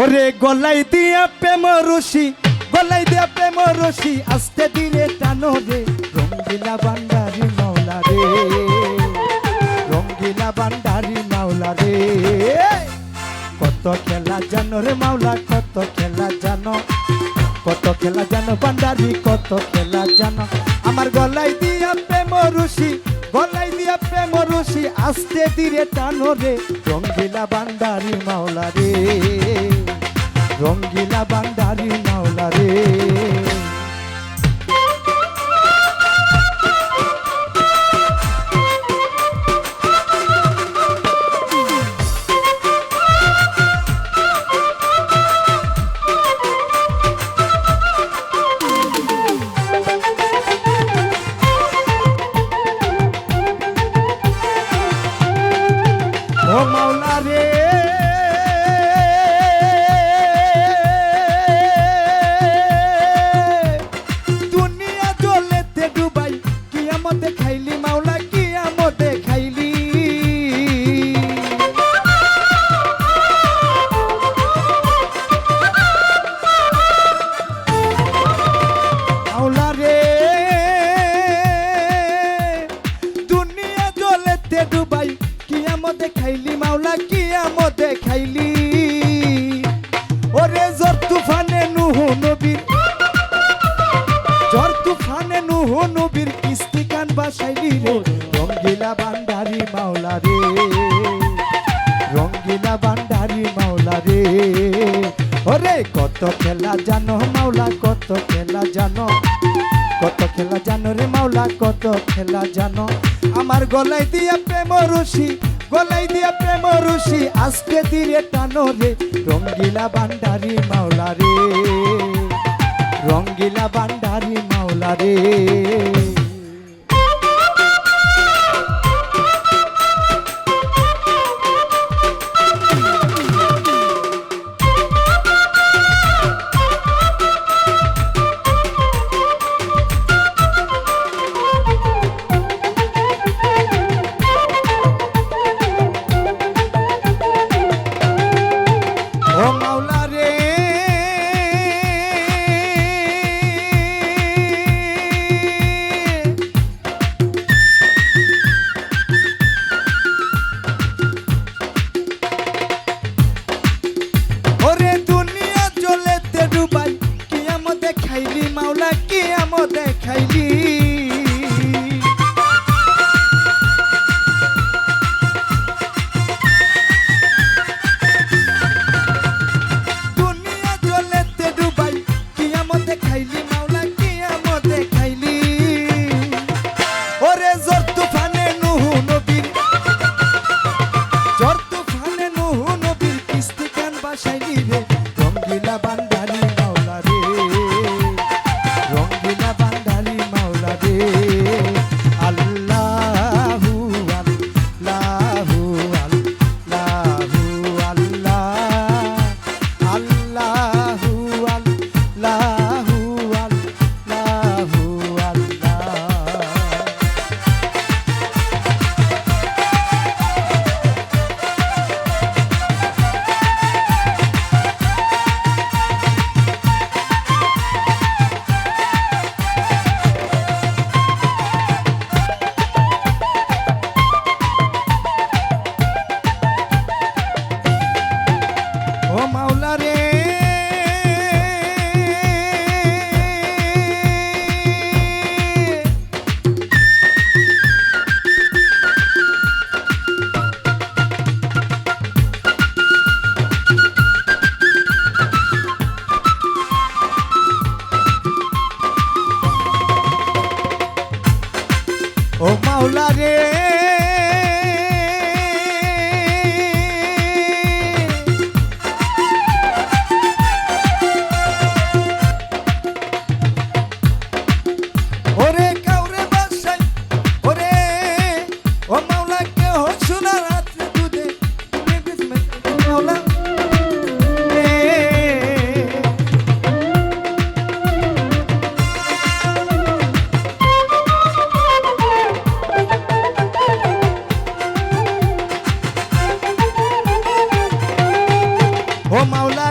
ওরে গলাই দিয়া প্রেম রশি, গলাই দিয়া প্রেম রশি, আস্তে ধীরে টানো রে, রঙ্গিলা বান্ডারি মাওলা রে। রঙ্গিলা বান্ডারি মাওলা রে। কত খেলা জানো রে মাওলা, কত খেলা জানো। কত খেলা জানো বান্ডারি কত খেলা জানো। আমার গলাই দিয়া প্রেম রশি, গলাই দিয়া প্রেম রশি, আস্তে ধীরে টানো রে, রঙ্গিলা বান্ডারি মাওলা রে। রঙ্গিলা বান্ডারি মাওলা রে। ও মাওলা রে। কিয়ামতে খাইলি মাওলা কিয়ামতে খাইলি ওরে জর তুফানে নুহু নবীর জর তুফানে নুহু নবীর কিস্তি কান বাসাইলি রে। রঙ্গিলা বান্ডারি মাওলা রে। রঙ্গিলা বান্ডারি মাওলা রে। ওরে কত খেলা জানো, মাওলা, কত খেলা জানো। কত খেলা জানো রে, মাওলা, কত খেলা জানো। আমার গলায় দিয়া প্রেম রশি। গলায় দিয়া প্রেম রশি, আজকে ধীরে টানো রে, রঙ্গিলা বান্ডারি মাওলা রে। রঙ্গিলা বান্ডারি মাওলা রে। মাওলা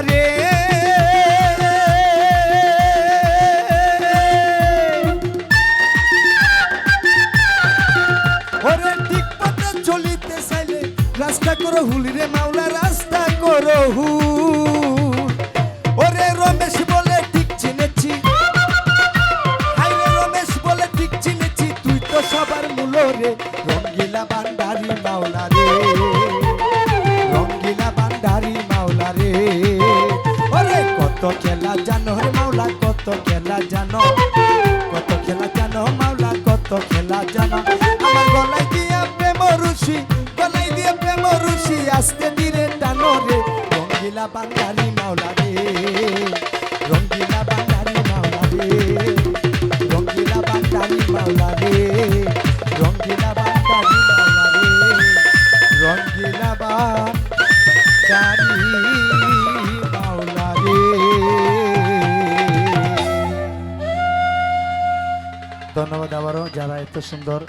রে। ওরে ঠিক পথে চলিতে চাইলে রাস্তা করো হুল রে মাওলা, রাস্তা করো হুল। ওরে রমেশ বলে ঠিক চিনেছি। হাইরে রমেশ বলে ঠিক চিনেছি, তুই তো সবার মূল রে, রঙ্গিলা বান্ডারি মাওলা রে। কত খেলা জানো? কত খেলা জানো? মাওলা, কত খেলা জানো? আমার গলায় দিয়া প্রেম রুশি গলায় দিয়া প্রেম রুশি আস্তে ধীরে টানো রে। রঙ্গিলা বান্ডারি মাওলা। যারা এত সুন্দর